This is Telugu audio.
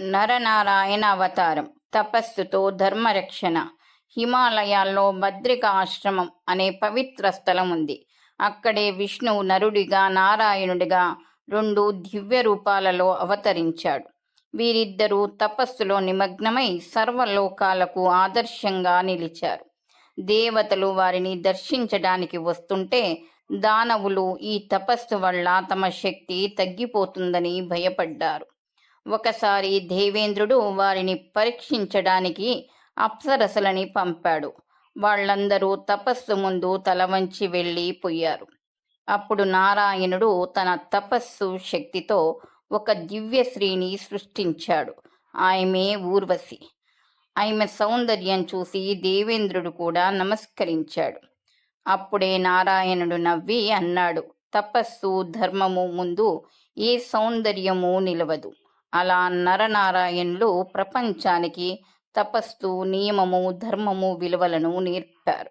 నరనారాయణ అవతారం తపస్సుతో ధర్మరక్షణ హిమాలయాల్లో భద్రిక ఆశ్రమం అనే పవిత్ర స్థలం ఉంది. అక్కడే విష్ణువు నరుడిగా నారాయణుడిగా రెండు దివ్య రూపాలలో అవతరించాడు. వీరిద్దరూ తపస్సులో నిమగ్నమై సర్వలోకాలకు ఆదర్శంగా నిలిచారు. దేవతలు వారిని దర్శించడానికి వస్తుంటే దానవులు ఈ తపస్సు వల్ల తమ శక్తి తగ్గిపోతుందని భయపడ్డారు. ఒకసారి దేవేంద్రుడు వారిని పరీక్షించడానికి అప్సరసలని పంపాడు. వాళ్ళందరూ తపస్సు ముందు తల వంచి వెళ్ళిపోయారు అప్పుడు నారాయణుడు తన తపస్సు శక్తితో ఒక దివ్యశ్రీని సృష్టించాడు. ఆమె ఊర్వశి. ఆమె సౌందర్యం చూసి దేవేంద్రుడు కూడా నమస్కరించాడు. అప్పుడే నారాయణుడు నవ్వి అన్నాడు తపస్సు ధర్మము ముందు ఏ సౌందర్యము నిలవదు. అలా నరనారాయణులు ప్రపంచానికి తపస్సు నియమము ధర్మము విలువలను నేర్పారు.